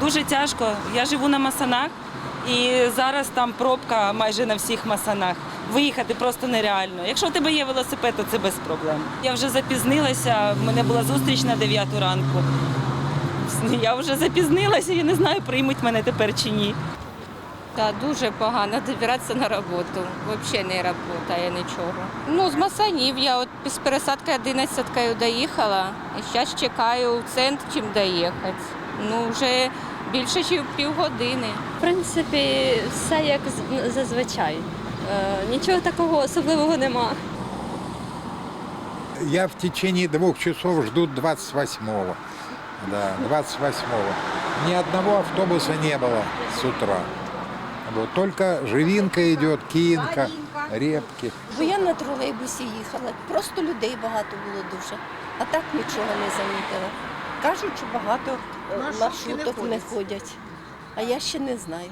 Дуже тяжко. Я живу на Масанах і зараз там пробка майже на всіх Масанах. Виїхати просто нереально. Якщо в тебе є велосипед, то це без проблем. Я вже запізнилася, в мене була зустріч на 9 ранку. Я вже запізнилася, я не знаю, приймуть мене тепер чи ні. Та дуже погано добиратися на роботу. Взагалі не працює нічого. Ну, з Масанів я от з пересадки 11 доїхала. І зараз чекаю в центр, чим доїхати. Ну, вже більше, ніж півгодини. В принципі, все як зазвичай. Е, Нічого такого особливого нема. Я в течение двух часов жду 28-го. Да, 28-го. Ни одного автобуса не было с утра. Вот только живинка идет, киинка, репки. Бо я на тролейбусі їхала. Просто людей багато було дуже. А так нічого не замітила. Кажуть, що багато е, маршруток не ходять. А я ще не знаю.